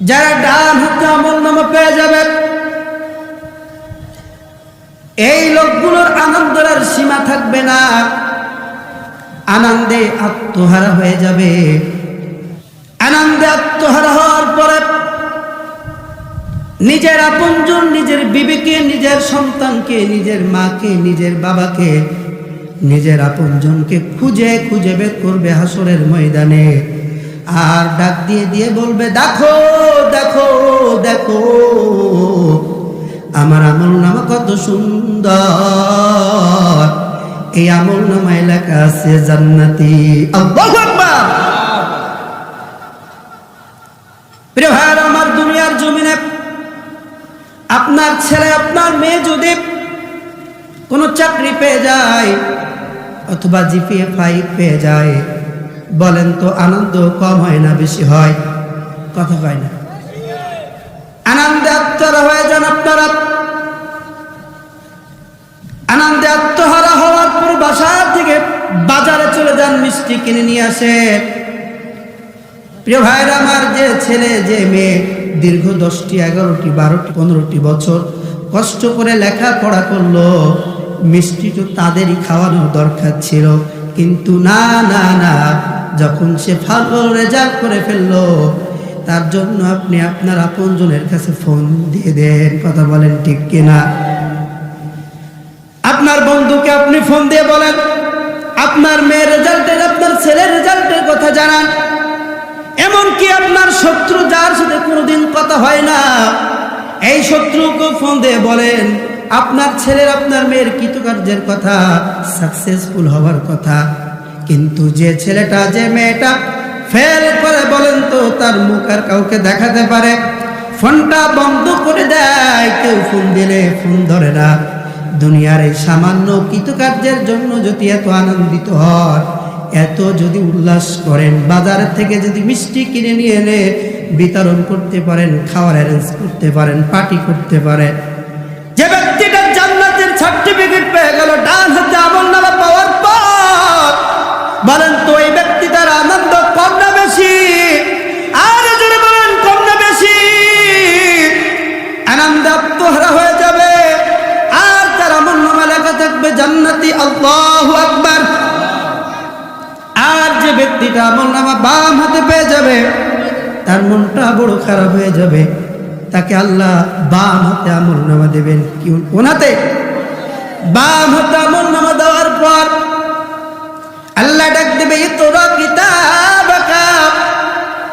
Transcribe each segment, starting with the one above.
যারা ডান হাতে আমল নামা পেয়ে যাবে এই লোকগুলোর আনন্দের আর সীমা থাকবে না। আনন্দে আত্মহারা হয়ে যাবে। আনন্দে আত্মহারা হওয়ার পরে নিজের আপনজন, নিজের বিবেকে, নিজের সন্তানকে, নিজের মাকে, নিজের বাবাকে, নিজের আপনজনকে খুঁজে খুঁজে বের করবে হাসরের ময়দানে। আর ডাক দিয়ে দিয়ে বলবে, দেখো দেখো দেখো, আমার আমল নামা কত সুন্দর। এই আমল নামা এলাকা আছে জান্নাতি। আমার দুনিয়ার জমিনে আপনার ছেলে, আপনার মেয়ে যদি কোনো চাকরি পেয়ে যায়, অথবা জিপিএ ফাইভ পেয়ে যায় বলেন তো, আনন্দ কম হয় না, বেশি হয়? কথা হয় না। আনন্দে আত্মহারা হয়ে যান আপনারা। আনন্দে আত্মহারা হওয়ার পর বাসা থেকে বাজারে চলে যান, মিষ্টি কিনে নিয়ে আসে। প্রিয় ভাইরা আমার যে ছেলে, যে মেয়ে, দীর্ঘ দশটি, এগারোটি, বারোটি, পনেরোটি বছর কষ্ট করে লেখাপড়া করল, মিষ্টি তো তাদেরই খাওয়ানোর দরকার ছিল। কিন্তু না না না, যখন সে ভালো রেজাল্ট করে ফেলল, তার জন্য আপনি আপনার আপনজনের কাছে ফোন দিয়ে দেন, কথা বলেন ঠিক কিনা? আপনার বন্ধুকে আপনি ফোন দিয়ে বলেন, আপনার মেয়ের রেজাল্টের, আপনার ছেলের রেজাল্টের কথা জানান। এমনকি আপনার শত্রু, যার সাথে কোনোদিন কথা হয় না, এই শত্রুকে ফোন দিয়ে বলেন আপনার ছেলের, আপনার মেয়ের কৃতকার্যের কথা সাকসেসফুল হওয়ার কথা। কিন্তু যে ছেলেটা, যে মেয়েটা ফেল করে বলেন তো, তার মুখ আর কাউকে দেখাতে পারে। ফোনটা বন্ধ করে দেয়, কেউ ফোন দিলে ফোন ধরে না। দুনিয়ার এই সামান্য কৃতকার্যের জন্য যদি এত আনন্দিত হন, এত যদি উল্লাস করেন, বাজার থেকে যদি মিষ্টি কিনে নিয়ে এনে বিতরণ করতে পারেন, খাওয়ার অ্যারেঞ্জ করতে পারেন পার্টি করতে পারেন আমল পাওয়ার পর বলেন তো এই ব্যক্তিটার আনন্দ কম না বেশি? আর যদি বলেন, কম না বেশি? আনন্দ আত্মহারা হয়ে যাবে। আর তার আমল নামা লেখা থাকবে জান্নাতি, আল্লাহু আকবার। আর যে ব্যক্তিটা আমল নামা বাম হাতে পেয়ে যাবে, তার মনটা বড় খারাপ হয়ে যাবে। তাকে আল্লাহ বাম হাতে আমল নামা দেবেন। কি ওনাতে বাম হাতে আমল নামা দেওয়ার পর আল্লাহ ডাক দেবে তোরা কিতাবাকা,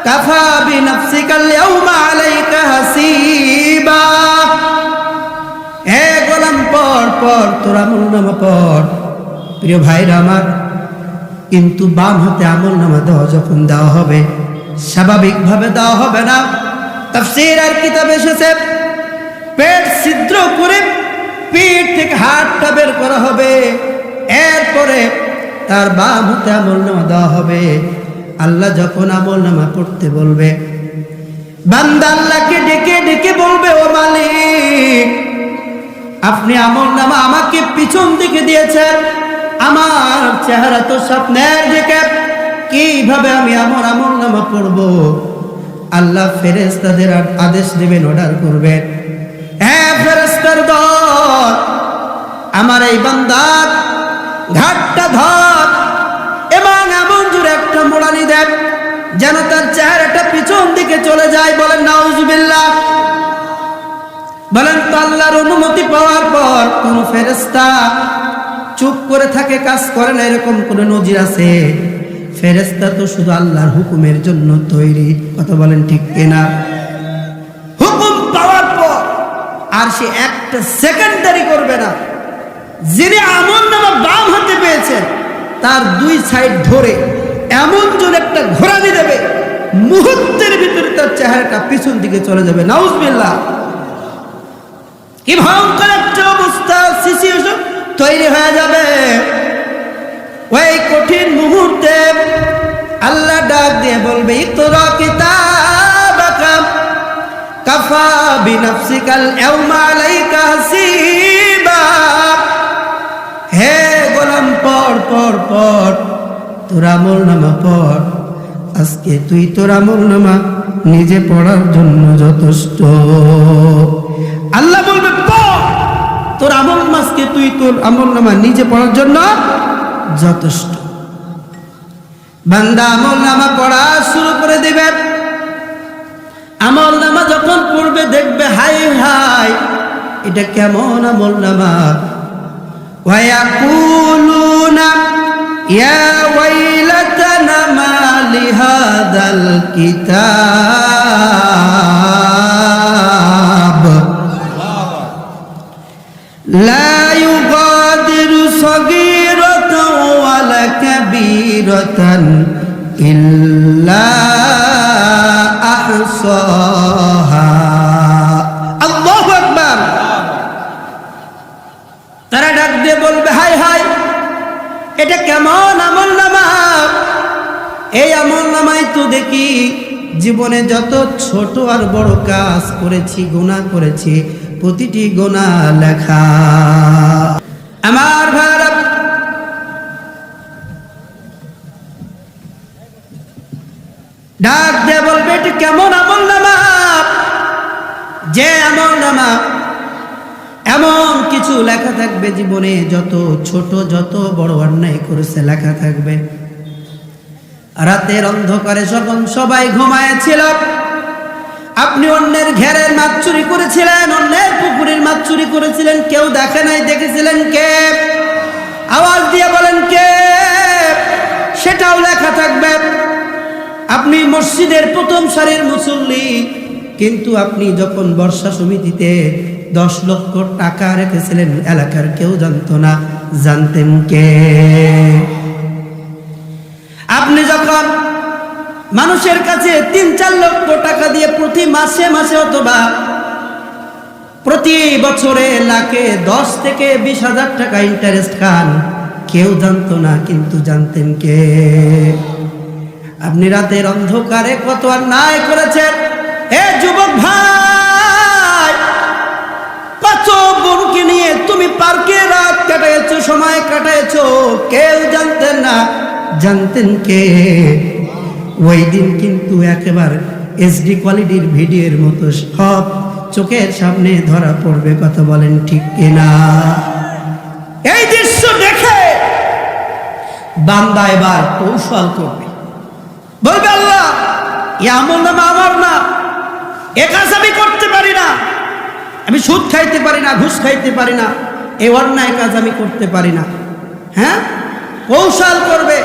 কাফা বিনাফসিকা আল-ইয়াউমা আলাইকা হাসিবা। হে গোলাম পর পর তোরা আমল নামা পর প্রিয় ভাইরা আমার, কিন্তু বাম হাতে আমল নামা দেওয়া যখন দেওয়া হবে, স্বাভাবিকভাবে দেওয়া হবে না। তাফসীর আর কিতাব এসেছে, পেট ছিদ্র করে পিঠ থেকে হাতটা বের করা হবে। এরপরে তার বাম আমল নামা দেওয়া হবে। আল্লাহ যখন আমল নামা পড়তে বলবে, বান্দা আল্লাহকে ডেকে ডেকে বলবে, ও মালিক, আপনি আমল নামা আমাকে পিছন দিকে দিয়েছেন। আমার চেহারা তো স্বপ্নের দিকে কীভাবে আমি আমার আমল নামা পড়ব? আল্লাহ ফেরেস্তাদের আদেশ দেবেন, অর্ডার করবেন। আমার এই বান্দার ঘাটটা ধর। এবং এমন জোরে একটা মোড়ানি দেন, যেন তার চেহারাটা পিছন দিকে চলে যায়। বলেন, নাউজুবিল্লাহ। বলেন, তো অনুমতি পাওয়ার পর কোন ফেরেস্তা চুপ করে থাকে, কাজ করে না, এরকম কোন নজির আছে? ফেরেস্তা তো শুধু আল্লাহর হুকুমের জন্য তৈরি, কথা বলেন ঠিক কিনা? হুকুম পাওয়ার পর আর সে একটা সেকেন্ডারি করবে না। যিনি আমল নামা বাম হাতে পেয়েছেন, তার দুই সাইড ধরে এমন জন একটা ঘোরানি দেবে, মুহূর্তের ভিতরে তার চেহারাটা পিছন দিকে চলে যাবে। নাউজবিল্লাহ। কি ভয়ঙ্কর একটা অবস্থা সিচুয়েশন তৈরি হয়ে যাবে। ওই কঠিন মুহূর্তে আল্লাহ ডাক দিয়ে বলবে তোরা কিতাবাকা কাফা বিনাফসিকাল ইয়াউমা আলাইকা হে গোলাম পর পর পর তোর আমল নামা পর আজকে তুই তোর আমল নামা নিজে পড়ার জন্য যথেষ্ট। আল্লাহ বলবে তোর আমল মাসকে তুই তোর আমল নামা নিজে পড়ার জন্য যথেষ্ট। বান্দা আমল নামা পড়া শুরু করে দিবে। আমল নামা যখন পড়বে, দেখবে হাই হাই এটা কেমন আমল নামা। ويقولون يا ويلتنا ما لهذا الكتاب. لا يغادر صغيرة ولا كبيرة إلا أحصاها. এটা কেমন আমল নামা? এই আমল নামাই তো দেখি জীবনে যত ছোট আর বড় কাজ করেছি গোনা করেছি, প্রতিটি গোনা লেখা। আমার ভারত ডাক দিয়ে বলবে কেমন আমল নামা? যে আমল নামা এমন কিছু লেখা থাকবে জীবনে, যত ছোট, যত বড় অন্যায় করেছে লেখা থাকবে। রাতের অন্ধকারে যখন সবাই ঘুমায়েছিল আপনি অন্যের ঘেরের মাছ চুরি করেছিলেন, অন্যের পুকুরের মাছ চুরি করেছিলেন, কেউ দেখে নাই, দেখেছিলেন কে? আওয়াজ দিয়ে বলেন কে? সেটাও লেখা থাকবে। আপনি মসজিদের প্রথম সারির মুসল্লি, কিন্তু আপনি যখন বর্ষা সমিতিতে দশ লক্ষ টাকা রেখেছিলেন, এলাকার কেউ জানতো না, জানতেন কে? আপনি যখন মানুষের কাছে তিন, চার লক্ষ টাকা দিয়ে প্রতি মাসে মাসে অথবা প্রতি বছরে লাখে দশ থেকে বিশ হাজার টাকা ইন্টারেস্ট খান, কেউ জানতো না, কিন্তু জানতেন কে? আপনি রাতের অন্ধকারে কত আর নাই করেছেন? এ যুবক ভাই! তুমি পার্কে রাত কাটাইছো সময় কাটাইছো কেউ জানতেন না, জানতেন কে? ওই দিন কিন্তু একেবারে এসডি কোয়ালিটির ভিডিওর মতো সব চোখের সামনে ধরা পড়বে, কথা বলেন ঠিক কিনা? এই দৃশ্য দেখে বান্দা এবার কৌশল করবে। বলবে, আল্লাহ, এমন নাম আমার না। এ কাজ আমি করতে পারি না। আমি সুদ খাইতে পারি না, ঘুষ খাইতে পারি না। এ অন্যায় কাজ আমি করতে পারি না। হ্যাঁ? কৌশল করবে,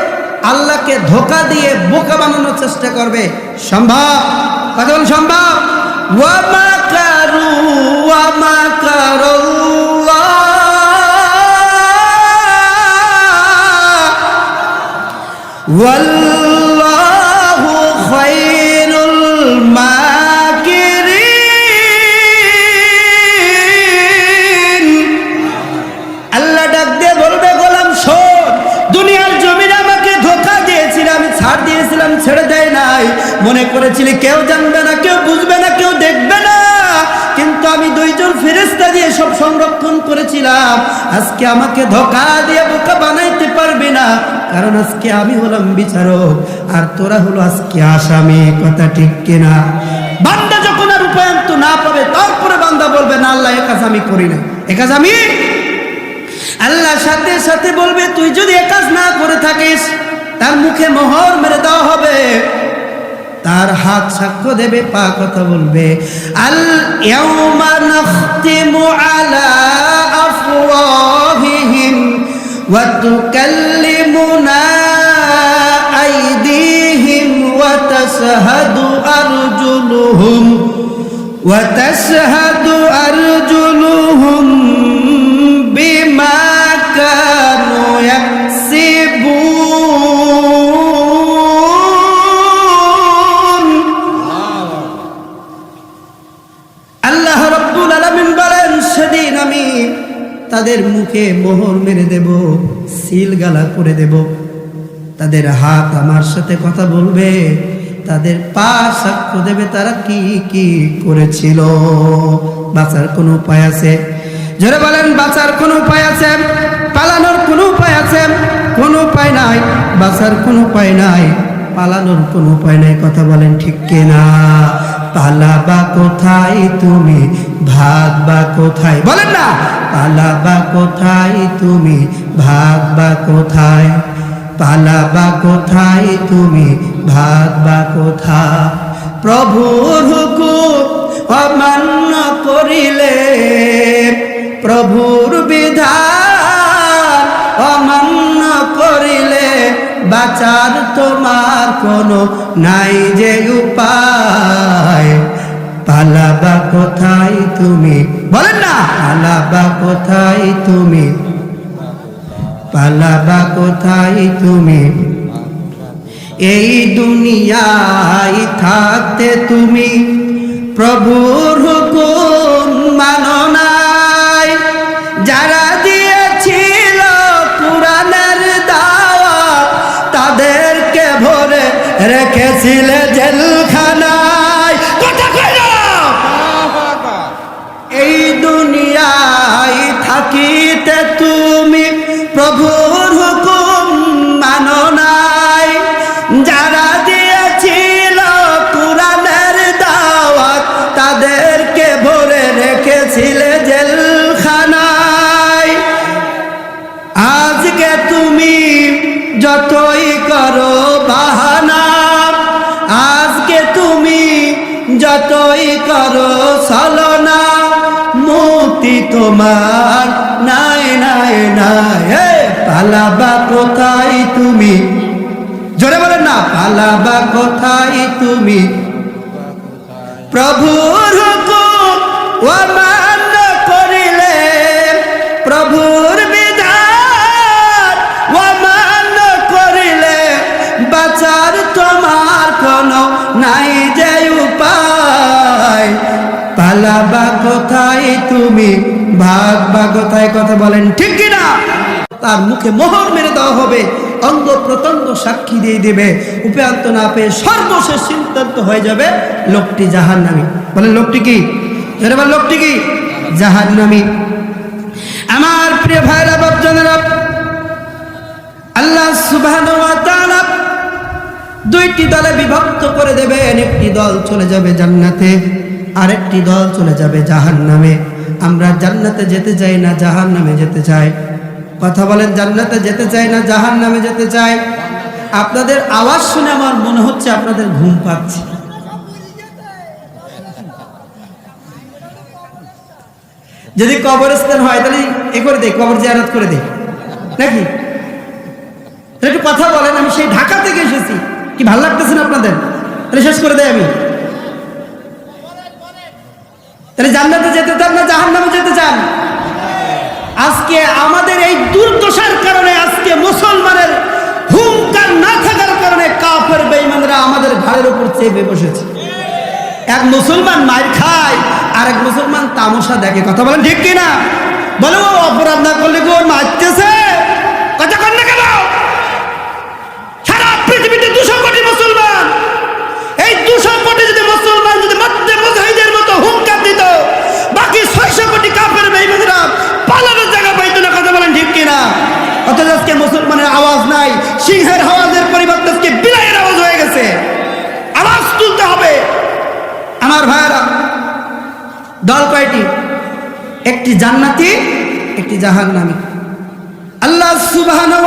আল্লাহকে ধোকা দিয়ে বোকা বানানোর চেষ্টা করবে। সম্ভব? কথা বল সম্ভব? কারু ওয়াল্লা মনে করেছিলি, কেউ জানবে না, কেউ বুঝবে না, কেউ দেখবে না। কিন্তু আমি দুইজন ফেরেস্তা দিয়ে সব সংরক্ষণ করেছিলাম। আজকে আমাকে ধোকা দিয়ে বোকা বানাইতে পারবে না, কারণ আজকে আমি হলাম বিচারক, আর তোরা হলো আজকে আসামি, কথা ঠিক কিনা? বান্দা যখন আর উপায়ন্ত না পাবে, তারপরে বান্দা বলবে, না, আল্লাহ, এ কাজ আমি করি না এ কাজ আমি? আল্লাহ সাথে সাথে বলবে, তুই যদি এ কাজ না করে থাকিস, তার মুখে মোহর মেরে দেওয়া হবে। তার হাত সাক্ষ্য দেবে, পা কথা বলবে। আল ইয়াউমা নাখতিমু আলা আফওয়াহিহিম ওয়া তুকাল্লিমুনা আইদিহিম ওয়া তাশহাদু আরজুলুহুম ওয়া তাশহাদু আরজুলুহুম তাদের মুখে মোহর মেরে দেব, সিল গালা করে দেব। তাদের হাত আমার সাথে কথা বলবে, তাদের পা সাক্ষ্য দেবে তারা কি কি করেছিল। বাঁচার কোনো উপায় আছে? জোরে বলেন, বাঁচার কোনো উপায় আছে? পালানোর কোনো উপায় আছে? কোনো উপায় নাই, বাঁচার কোনো উপায় নাই, পালানোর কোনো উপায় নাই, কথা বলেন ঠিক কিনা? পালাবা কোথায় তুমি? ভাগবা কোথায়? বলেন না। পালাবা কোথায় তুমি? ভাগবা কোথায়? পালাবা কোথায় তুমি? ভাগ বা কোথায়? প্রভুর হুকুম অমান্য করিলে, প্রভুর বিধান বাঁচার তোমার কোনো নাই যে উপায়। পালাবা কোথায় তুমি? বলেন না। পালাবা কোথায় তুমি? পালাবা কোথায় তুমি? এই দুনিয়ায় থাকতে তুমি প্রভুর হুকুম রেখেছিলে জেলখানায়। এই দুনিয়ায় থাকিতে তুমি প্রভুর হুকুম মানো নাই। যারা দিয়েছিল কোরআনের দাওয়াত, তাদেরকে ভরে রেখেছিলে জেলখানায়। আজকে তুমি যতই করো বাহানা যতই করো ছলনা মুক্তি তোমার নাই নাই নাই। পালাবা কোথায় তুমি? জোরে বলেন না, পালাবা কোথায় তুমি? প্রভুর হুকুম অমান্য করিলে, প্রভুর তুমি? ভাগবা কোথায় কথা বলেন ঠিক কিনা? তার মুখে মোহর মেরে দেওয়া হবে, অঙ্গ প্রত্যঙ্গ সাক্ষী দিয়ে দেবে। না পেয়ে সর্বশেষ সিদ্ধান্ত হয়ে যাবে লোকটি জাহান নামি বলেন, লোকটি কি? এবার লোকটি কি? জাহান নামি আমার প্রিয় ভাইরা, বাপজনেরা, আল্লাহ সুবাহ দুইটি দলে বিভক্ত করে দেবেন। একটি দল চলে যাবে জান্নাতে আরেকটি দল চলে যাবে জাহান নামে আমরা জান্নাতে যেতে চাই না জাহান নামে যেতে চাই। কথা বলেন, জান্নাতে যেতে চাই না জাহান নামে যেতে চাই? আপনাদের আওয়াজ শুনে আমার মনে হচ্ছে আপনাদের ঘুম পাচ্ছে। যদি কবরস্থান হয়, তাহলে এ করে দেয় কবর জিয়ারত করে দেয় নাকি? একটু কথা বলেন, আমি সেই ঢাকা থেকে এসেছি। কি ভালো লাগতেছে না আপনাদের? তাহলে শেষ করে দেয় আমি। তাহলে জান্নাতে যেতে চান না জাহান নামে যেতে চান? আজকে আমাদের এই দুর্দশার কারণে, আজকে মুসলমানের হুঙ্কার না থাকার কারণে কাফের বেঈমানরা আমাদের ঘাড়ের উপর চেপে বসেছে। এক মুসলমান মার খায় আর এক মুসলমান তামাশা দেখে। কথা বলেন ঠিক কিনা? বলে অপরাধ না করলে গো মারতেছে? কথা কর না কেন সারা পৃথিবীতে দুশো কোটি মুসলমান এই দুশো কোটি যদি মুসলমান যদি মধ্যে মুজাহিদের মতো হুঙ্কার দিত বাকি ছয়শো কোটি কাপের বেইমানরা পালানোর জায়গা পাইতো না কথা বলেন ঠিক কিনা অথচ আজকে মুসলমানের আওয়াজ নাই সিংহের আওয়াজের পরিবর্তে আজকে বিলাইয়ের আওয়াজ হয়ে গেছে। আওয়াজ তুলতে হবে। আমার ভাইয়েরা, দল কয়টি? একটি জান্নাতি, একটি জাহান্নামী। আল্লাহ সুবহানাহু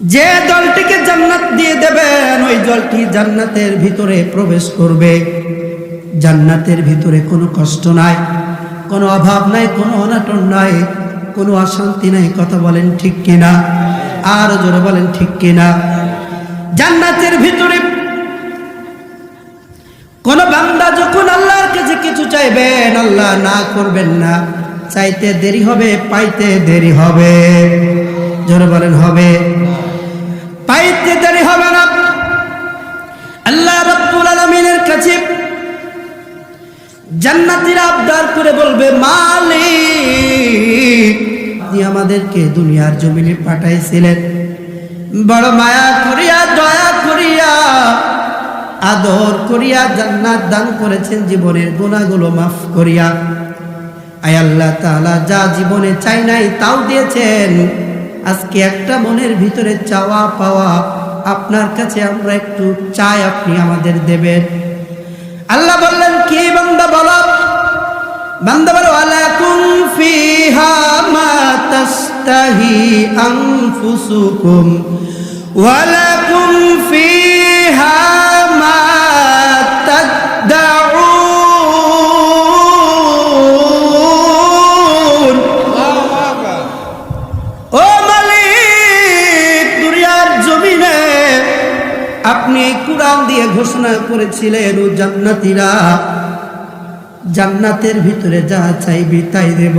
যে দলটিকে জান্নাত দিয়ে দেবেন, ওই দলটি জান্নাতের ভিতরে প্রবেশ করবে। জান্নাতের ভিতরে কোনো কষ্ট নাই, কোনো অভাব নাই, কোনো অনাটন নাই। কোনো অশান্তি নাই, কথা বলেন ঠিক কিনা? আর জোরে বলেন ঠিক কিনা? জান্নাতের ভিতরে কোন বান্দা যখন আল্লাহর কাছে কিছু চাইবেন, আল্লাহ না করবেন না। চাইতে দেরি হবে, পাইতে দেরি হবে। জোরে বলেন, হবে। পাইতে দেরি হবে না। আল্লাহ রব্বুল আলামিনের কাছে জান্নাতীরা আবদার করে বলবে, মালিক আপনি আমাদেরকে দুনিয়ার জমিনে পাঠাইছিলেন। বড় মায়া করিয়া, দয়া করিয়া, আদর করিয়া জান্নাত দান করেছেন জীবনের গুণাগুলো মাফ করিয়া। আয় আল্লাহ তাআলা, যা জীবনে চাই নাই তাও দিয়েছেন। আজকে একটা মনের ভিতরে চাওয়া পাওয়া আপনার কাছে আমরা একটু চাই, আপনি আমাদের দেবেন। আল্লাহ বললেন, কি বান্দা বলো বান্দা বলো আলাকুম ফিহা মা তাস্তাহি আনফুসুকুম ওয়ালাকুম ফিহা মা তাদউন। ও মালিক, দুনিয়ার জমিনে আপনি কোরআন দিয়ে ঘোষণা করেছিলেন, ও জান্নাতীরা জান্নাতের ভিতরে যা চাইবি তাই দেব।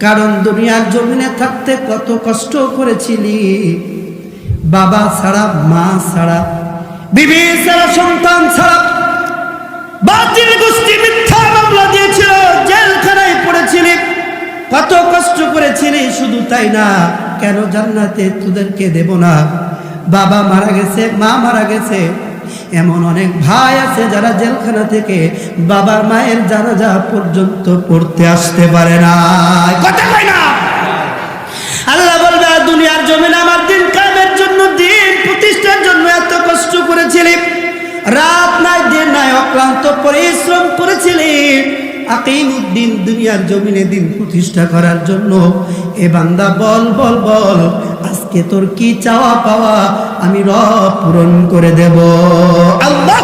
কারণ দুনিয়ার জমিনে থাকতে কত কষ্ট করেছিলি। বাবা ছাড়া, মা ছাড়া, বিবি ছাড়া, সন্তান ছাড়া বাতিল গোষ্ঠী মিথ্যা মামলা দিয়েছিল, জেলখানায় পড়েছিলি। কত কষ্ট করেছিলি, শুধু তাই না, কেন জান্নাতে তোদেরকে দেব না? বাবা মারা গেছে, মা মারা গেছে এমন অনেক ভাই আছে যারা জেলখানা থেকে বাবা মায়ের জানাজা পর্যন্ত পড়তে আসতে পারে না। আল্লাহ বলবে দুনিয়ার জমিন আমার দিন কামের জন্য, দিন প্রতিষ্ঠার জন্য এত কষ্ট করেছিলি। রাত নাই, দিন নাই, অক্লান্ত পরিশ্রম করেছিলি। আকিম উদ্দিন দুনিয়ার জমিনে দিন প্রতিষ্ঠা করার জন্য, এ বান্দা, বল বল বল, আজকে তোর কি চাওয়া পাওয়া? আমি রব পূরণ করে দেব। আল্লাহ